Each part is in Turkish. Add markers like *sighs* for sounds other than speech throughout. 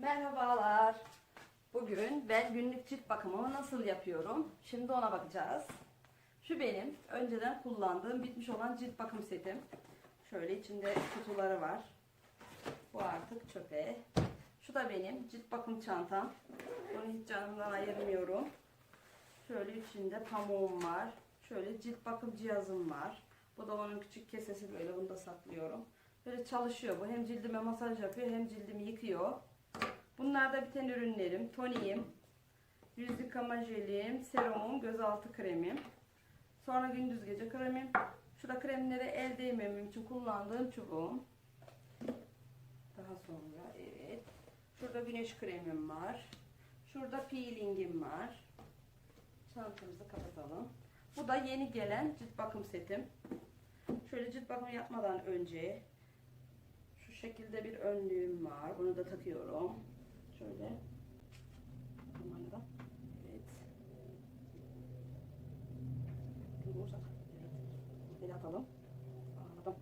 Merhabalar. Bugün ben günlük cilt bakımımı nasıl yapıyorum? Şimdi ona bakacağız. Şu benim önceden kullandığım bitmiş olan cilt bakım setim. Şöyle içinde kutuları var. Bu artık çöpe. Şu da benim cilt bakım çantam. Bunu hiç canımdan ayırmıyorum. Şöyle içinde pamuğum var. Şöyle cilt bakım cihazım var. Bu da onun küçük kesesi böyle bunu da saklıyorum. Böyle çalışıyor bu. Hem cildime masaj yapıyor hem cildimi yıkıyor. Bunlar da biten ürünlerim. Toniğim, yüz yıkama jelim, serumum, gözaltı kremim. Sonra gündüz gece kremim. Şurada kremlere el değmemem için kullandığım çubuğum. Daha sonra evet. Şurada güneş kremim var. Şurada peelingim var. Çantamızı kapatalım. Bu da yeni gelen cilt bakım setim. Şöyle cilt bakımı yapmadan önce şu şekilde bir önlüğüm var. Bunu da takıyorum. Şöyle. Bunlarla da. Evet. Bunu uzat. Evet. Böyle atalım. Bağladım.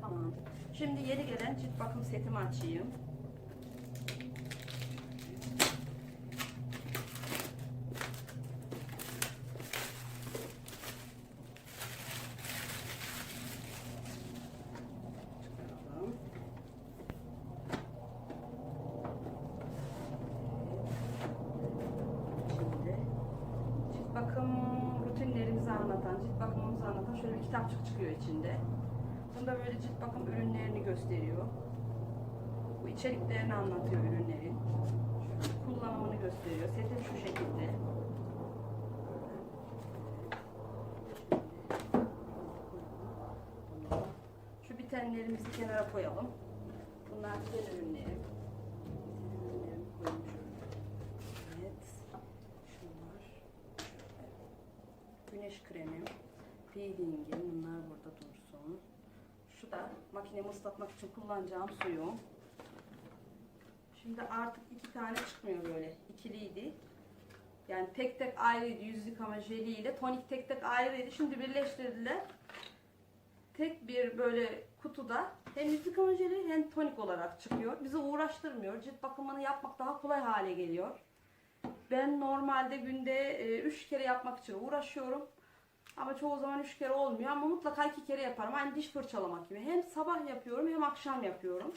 Tamam. Şimdi yeni gelen cilt bakım setimi açayım. Çıkaralım. Şimdi cilt bakım rutinlerimizi anlatan, cilt bakımımızı anlatan şöyle bir kitapçık çıkıyor içinde. Bunda böyle cilt bakım ürünlerini gösteriyor. Bu içeriklerini anlatıyor ürünlerin. Kullanımını gösteriyor. Setim şu şekilde. Şu bitenlerimizi kenara koyalım. Bunlar biten şöyle. Evet. Şunlar. Güneş kremim. Peelingim. Bunlar burada dursun. Şu da makinemi ıslatmak için kullanacağım suyum. Şimdi artık iki tane çıkmıyor böyle. İkiliydi. Yani tek tek ayrıydı yüz yıkama jeliyle. Tonik tek tek ayrıydı. Şimdi birleştirdiler. Tek bir böyle kutuda hem yüz yıkama jeli hem tonik olarak çıkıyor. Bizi uğraştırmıyor. Cilt bakımını yapmak daha kolay hale geliyor. Ben normalde günde 3 kere yapmak için uğraşıyorum. Ama çoğu zaman 3 kere olmuyor ama mutlaka 2 kere yaparım. Aynı diş fırçalamak gibi. Hem sabah yapıyorum hem akşam yapıyorum.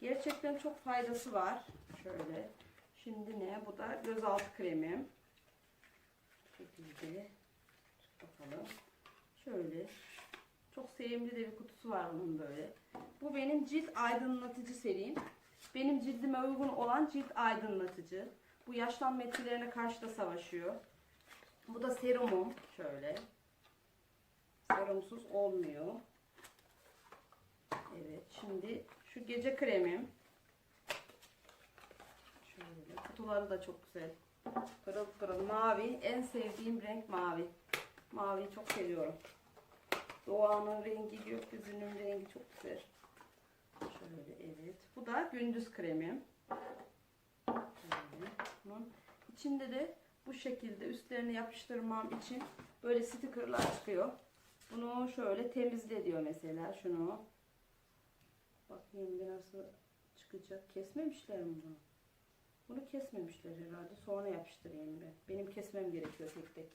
Gerçekten çok faydası var. Şöyle. Şimdi ne? Bu da gözaltı kremim. Bu şekilde. Bakalım. Şöyle. Çok sevimli de bir kutusu var bunun böyle. Bu benim cilt aydınlatıcı serim. Benim cildime uygun olan cilt aydınlatıcı. Bu yaşlanma etkilerine karşı da savaşıyor. Bu da serumum. Şöyle. Serumsuz olmuyor. Evet. Şimdi şu gece kremim. Şöyle. Kutuları da çok güzel. Pırıl pırıl mavi. En sevdiğim renk mavi. Maviyi çok seviyorum. Doğanın rengi, gökyüzünün rengi çok güzel. Şöyle evet. Bu da gündüz kremim. Şöyle. Bunun içinde de bu şekilde üstlerine yapıştırmam için böyle stickerlar çıkıyor. Bunu şöyle temizle diyor mesela şunu. Bakayım bir nasıl çıkacak. Kesmemişler mi bunu? Bunu kesmemişler herhalde. Sonra yapıştırayım ben. Benim kesmem gerekiyor tek tek.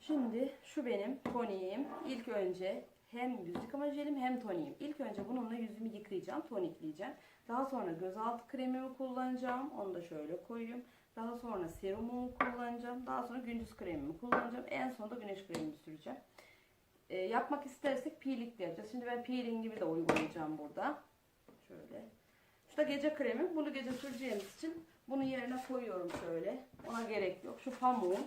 Şimdi şu benim toniğim. İlk önce hem yüz yıkama hem toniğim. İlk önce bununla yüzümü yıkayacağım, tonikleyeceğim. Daha sonra gözaltı kremimi kullanacağım. Onu da şöyle koyayım. Daha sonra serumumu kullanacağım. Daha sonra gündüz kremimi kullanacağım. En sonunda güneş kremimi süreceğim. Ee, yapmak istersek peeling de yapacağız. Şimdi ben peelingimi de uygulayacağım burada. Şöyle. Şu da gece kremi. Bunu gece süreceğimiz için bunu yerine koyuyorum şöyle. Ona gerek yok. Şu pamuğum.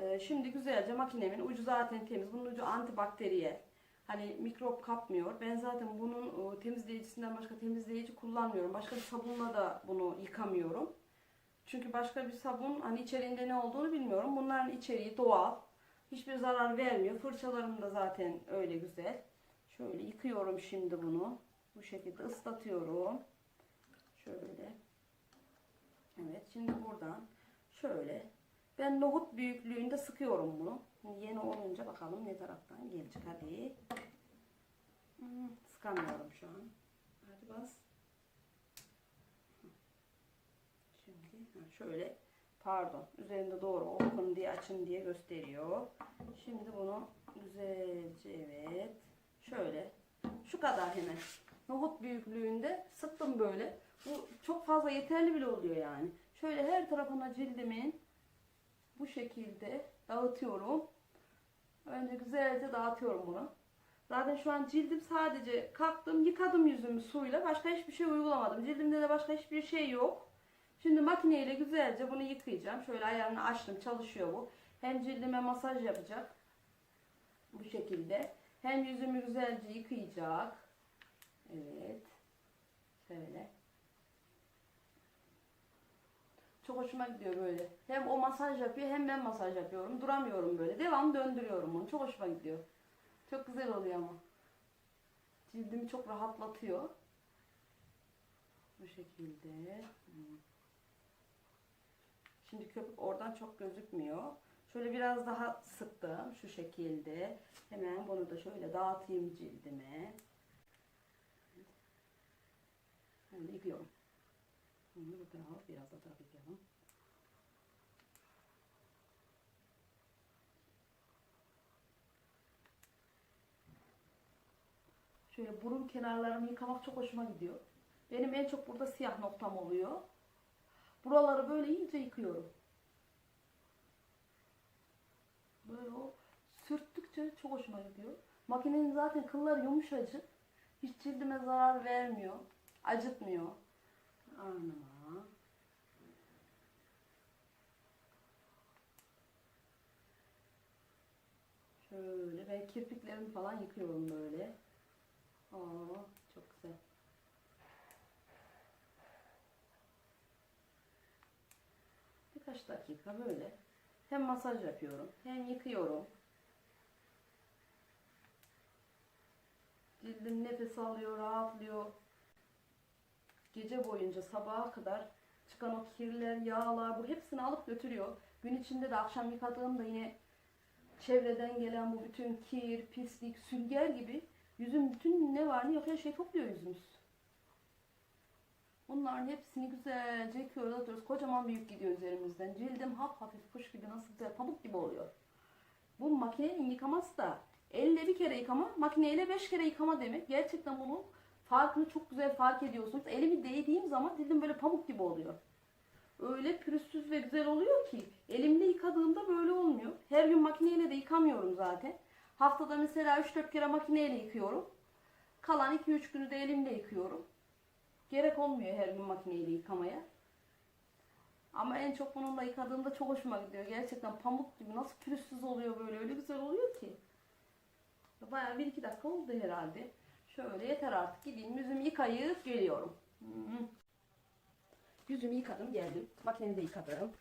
Ee, şimdi güzelce makinemin ucu zaten temiz. Bunun ucu antibakteriyel. Hani mikrop kapmıyor. Ben zaten bunun e, temizleyicisinden başka temizleyici kullanmıyorum. Başka bir sabunla da bunu yıkamıyorum. Çünkü başka bir sabun hani içeriğinde ne olduğunu bilmiyorum. Bunların içeriği doğal. Hiçbir zarar vermiyor. Fırçalarım da zaten öyle güzel. Şöyle yıkıyorum şimdi bunu. Bu şekilde ıslatıyorum. Şöyle. Evet şimdi buradan şöyle. Ben nohut büyüklüğünde sıkıyorum bunu. Yeni olunca bakalım ne taraftan gelecek hadi. Hmm, sıkamıyorum şu an. Hadi bas. Şimdi ha, şöyle pardon üzerinde doğru okun diye açın diye gösteriyor. Şimdi bunu güzelce evet şöyle şu kadar hemen nohut büyüklüğünde sıktım böyle. Bu çok fazla yeterli bile oluyor yani. Şöyle her tarafına cildimin bu şekilde dağıtıyorum. Önce güzelce dağıtıyorum bunu. Zaten şu an cildim sadece kalktım, yıkadım yüzümü suyla. Başka hiçbir şey uygulamadım. Cildimde de başka hiçbir şey yok. Şimdi makineyle güzelce bunu yıkayacağım. Şöyle ayarını açtım, çalışıyor bu. Hem cildime masaj yapacak. Bu şekilde. Hem yüzümü güzelce yıkayacak. Evet. Şöyle. Çok hoşuma gidiyor böyle. Hem o masaj yapıyor hem ben masaj yapıyorum. Duramıyorum böyle. Devam döndürüyorum onu. Çok hoşuma gidiyor. Çok güzel oluyor ama. Cildimi çok rahatlatıyor. Bu şekilde. Hmm. Şimdi köpük oradan çok gözükmüyor. Şöyle biraz daha sıktım. Şu şekilde. Hemen bunu da şöyle dağıtayım cildime. Şimdi yıkıyorum. Bunu bu tarafa biraz da yıkayalım. Şöyle burun kenarlarımı yıkamak çok hoşuma gidiyor. Benim en çok burada siyah noktam oluyor. Buraları böyle iyice yıkıyorum. Böyle o sürttükçe çok hoşuma gidiyor. Makinenin zaten kılları yumuşacık. Hiç cildime zarar vermiyor. Acıtmıyor. Anlama. Şöyle ben kirpiklerimi falan yıkıyorum böyle. Aa, çok güzel. Birkaç dakika böyle. Hem masaj yapıyorum, hem yıkıyorum. Cildim nefes alıyor, rahatlıyor. Gece boyunca sabaha kadar çıkan o kirler, yağlar bu hepsini alıp götürüyor. Gün içinde de akşam yıkadığımda yine çevreden gelen bu bütün kir, pislik, sünger gibi yüzün bütün ne var ne yok her şey topluyor yüzümüz. Bunların hepsini güzelce atıyoruz. Kocaman bir yük gidiyor üzerimizden. Cildim hap hafif kuş gibi nasıl güzel pamuk gibi oluyor. Bu makinenin yıkaması da elle bir kere yıkama, makineyle beş kere yıkama demek. Gerçekten bunun farkını çok güzel fark ediyorsunuz. Elimi değdiğim zaman cildim böyle pamuk gibi oluyor. Öyle pürüzsüz ve güzel oluyor ki elimle yıkadığımda böyle olmuyor. Her gün makineyle de yıkamıyorum zaten. Haftada mesela 3-4 kere makineyle yıkıyorum. Kalan 2-3 günü de elimle yıkıyorum. Gerek olmuyor her gün makineyle yıkamaya. Ama en çok bununla yıkadığımda çok hoşuma gidiyor. Gerçekten pamuk gibi nasıl pürüzsüz oluyor böyle öyle güzel oluyor ki. Bayağı 1-2 dakika oldu herhalde. Şöyle yeter artık gideyim yüzümü yıkayıp geliyorum. Hmm. Yüzümü yıkadım geldim. Makinemi de yıkadım.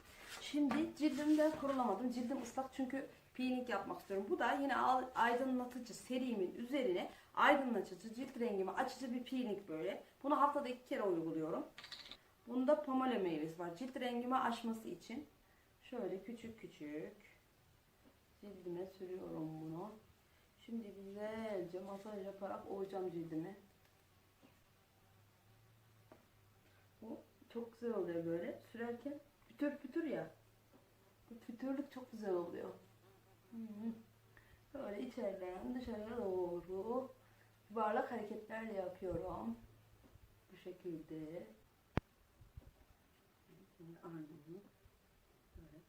Şimdi cildimden kurulamadım. Cildim ıslak çünkü peeling yapmak istiyorum. Bu da yine aydınlatıcı serimin üzerine aydınlatıcı cilt rengimi açıcı bir peeling böyle. Bunu haftada iki kere uyguluyorum. Bunda pomelo meyvesi var. Cilt rengimi açması için. Şöyle küçük küçük cildime sürüyorum bunu. Şimdi güzelce masaj yaparak ovacağım cildimi. Bu çok güzel oluyor böyle. Sürerken pütür pütür ya. Bu pütürlük çok güzel oluyor. Böyle içeriden dışarıya doğru yuvarlak hareketlerle yapıyorum. Bu şekilde. Şimdi.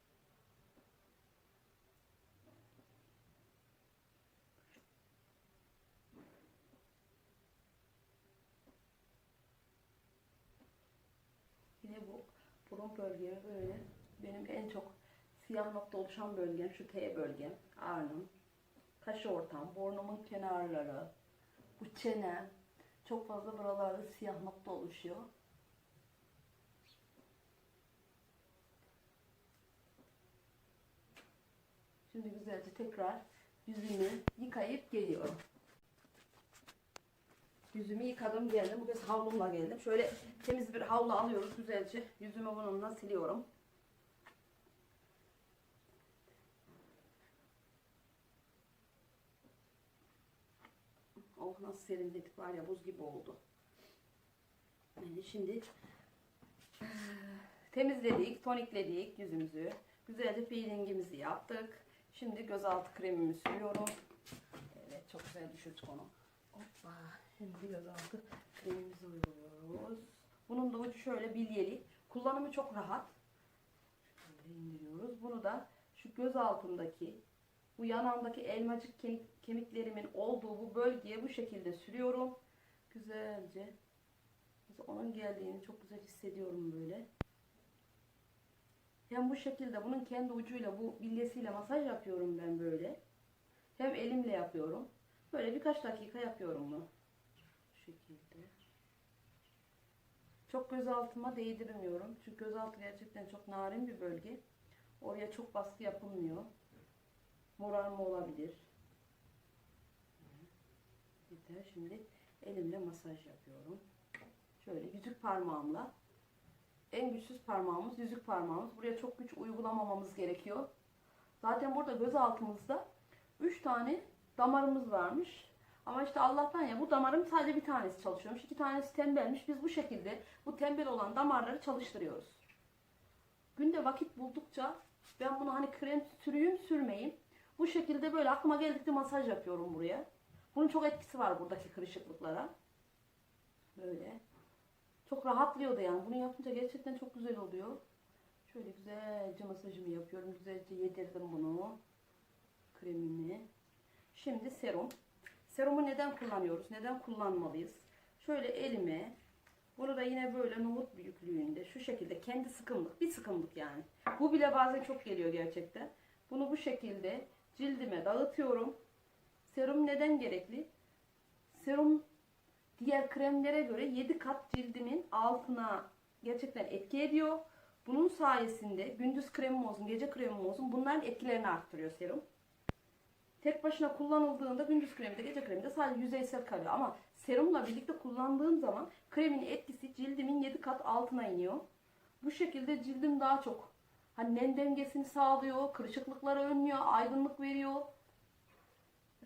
Yine bu burun bölgemi böyle benim en çok siyah nokta oluşan bölgem şu T bölgem, alnım, kaş ortam, burnumun kenarları, bu çene çok fazla buralarda siyah nokta oluşuyor. Şimdi güzelce tekrar yüzümü yıkayıp geliyorum. Yüzümü yıkadım geldim. Bu kez havlumla geldim. Şöyle temiz bir havlu alıyoruz güzelce. Yüzümü bununla siliyorum. Oh nasıl serinledik var ya buz gibi oldu. şimdi eee, *sighs* temizledik, tonikledik yüzümüzü. Güzelce peelingimizi yaptık. Şimdi gözaltı kremimi sürüyorum. Evet çok güzel düşürdük onu. Hoppa. Şimdi gözaltı kremimizi uyguluyoruz. Bunun da ucu şöyle bilyeli. Kullanımı çok rahat. Şöyle indiriyoruz. Bunu da şu göz altındaki bu yanağımdaki elmacık kemik, kemiklerimin olduğu bu bölgeye bu şekilde sürüyorum. Güzelce. Onun geldiğini çok güzel hissediyorum böyle. Hem bu şekilde bunun kendi ucuyla bu bilyesiyle masaj yapıyorum ben böyle. Hem elimle yapıyorum. Böyle birkaç dakika yapıyorum bunu. Bu şekilde. Çok göz altıma değdirmiyorum. Çünkü göz altı gerçekten çok narin bir bölge. Oraya çok baskı yapılmıyor. Morarma olabilir. Yeter. Şimdi elimle masaj yapıyorum. Şöyle yüzük parmağımla. En güçsüz parmağımız yüzük parmağımız. Buraya çok güç uygulamamamız gerekiyor. Zaten burada göz altımızda 3 tane damarımız varmış. Ama işte Allah'tan ya bu damarın sadece bir tanesi çalışıyormuş. iki tanesi tembelmiş. Biz bu şekilde bu tembel olan damarları çalıştırıyoruz. Günde vakit buldukça ben bunu hani krem sürüyüm sürmeyeyim. Bu şekilde böyle aklıma geldikçe masaj yapıyorum buraya. Bunun çok etkisi var buradaki kırışıklıklara. Böyle. Çok rahatlıyordu yani. Bunu yapınca gerçekten çok güzel oluyor. Şöyle güzelce masajımı yapıyorum. Güzelce yedirdim bunu. Kremimi. Şimdi serum. Serumu neden kullanıyoruz? Neden kullanmalıyız? Şöyle elime bunu da yine böyle nohut büyüklüğünde şu şekilde kendi sıkımlık bir sıkımlık yani. Bu bile bazen çok geliyor gerçekten. Bunu bu şekilde cildime dağıtıyorum. Serum neden gerekli? Serum diğer kremlere göre 7 kat cildimin altına gerçekten etki ediyor. Bunun sayesinde gündüz kremim olsun, gece kremim olsun bunların etkilerini arttırıyor serum. Tek başına kullanıldığında gündüz kremi de gece kremi de sadece yüzeysel kalıyor. Ama serumla birlikte kullandığım zaman kremin etkisi cildimin 7 kat altına iniyor. Bu şekilde cildim daha çok hani nem dengesini sağlıyor, kırışıklıkları önlüyor, aydınlık veriyor.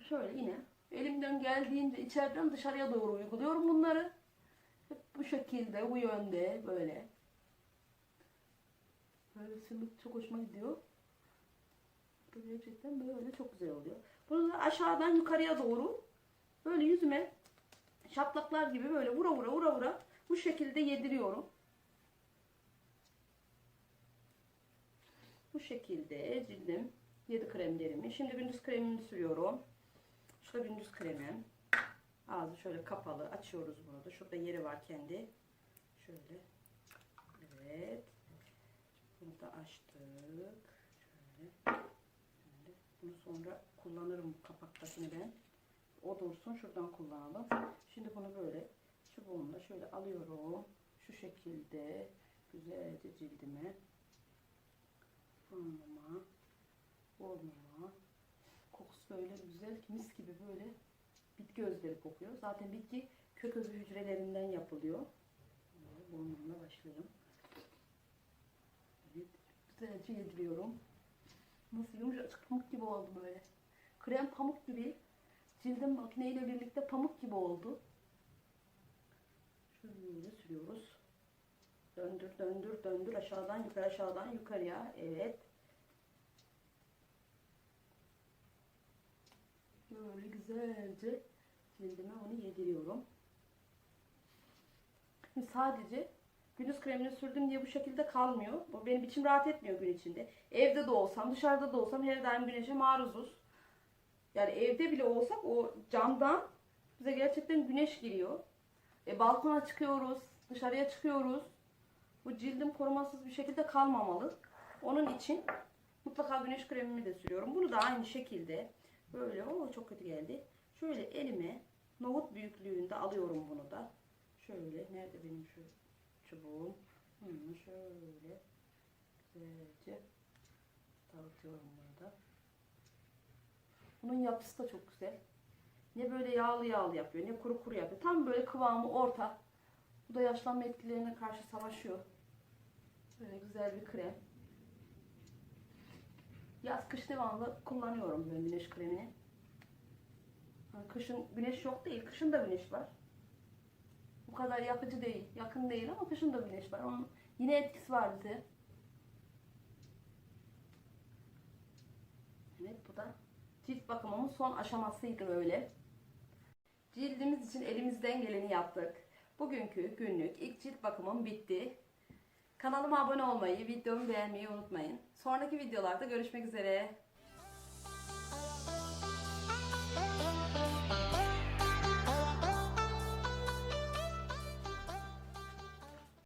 Şöyle yine elimden geldiğince içeriden dışarıya doğru uyguluyorum bunları. Hep bu şekilde, bu yönde böyle. Böyle sürmek çok hoşuma gidiyor. Gerçekten böyle çok güzel oluyor. Bunu da aşağıdan yukarıya doğru böyle yüzüme şaplaklar gibi böyle vura vura vura vura bu şekilde yediriyorum. Şekilde cildim yedi kremlerimi. Şimdi gündüz kremimi sürüyorum. Şurada gündüz kremim. Ağzı şöyle kapalı. Açıyoruz bunu da. Şurada yeri var kendi. Şöyle. Evet. Bunu da açtık. Şöyle. Şöyle. Bunu sonra kullanırım bu kapaktakini ben. O dursun. Şuradan kullanalım. Şimdi bunu böyle çubuğumla şöyle alıyorum. Şu şekilde güzelce cildime burnuma burnuma kokusu öyle güzel mis gibi böyle bitki özleri kokuyor. Zaten bitki kök özü hücrelerinden yapılıyor. Böyle burnumla başlayalım. Evet, güzelce yediriyorum. Nasıl yumuşacık pamuk gibi oldu böyle. Krem pamuk gibi. Cildim makineyle birlikte pamuk gibi oldu. Şöyle sürüyoruz. Döndür, döndür, döndür. Aşağıdan yukarı, aşağıdan yukarıya. Evet. Böyle güzelce cildime onu yediriyorum. Şimdi sadece gündüz kremini sürdüm diye bu şekilde kalmıyor. Bu benim içim rahat etmiyor gün içinde. Evde de olsam, dışarıda da olsam her daim güneşe maruzuz. Yani evde bile olsak o camdan bize gerçekten güneş giriyor. E, balkona çıkıyoruz, dışarıya çıkıyoruz. Bu cildim korumasız bir şekilde kalmamalı. Onun için mutlaka güneş kremimi de sürüyorum. Bunu da aynı şekilde böyle o çok kötü geldi. Şöyle elime nohut büyüklüğünde alıyorum bunu da. Şöyle nerede benim şu çubuğum? Hı, şöyle güzelce dağıtıyorum bunu da. Bunun yapısı da çok güzel. Ne böyle yağlı yağlı yapıyor ne kuru kuru yapıyor. Tam böyle kıvamı orta. Bu da yaşlanma etkilerine karşı savaşıyor. Böyle güzel bir krem. Yaz kış devamlı kullanıyorum ben güneş kremini. Kışın güneş yok değil. Kışın da güneş var. bu kadar yakıcı değil. Yakın değil ama kışın da güneş var. Onun yine etkisi var bize. Evet bu da cilt bakımımın son aşamasıydı böyle. Cildimiz için elimizden geleni yaptık. Bugünkü günlük ilk cilt bakımım bitti. Kanalıma abone olmayı, videomu beğenmeyi unutmayın. Sonraki videolarda görüşmek üzere.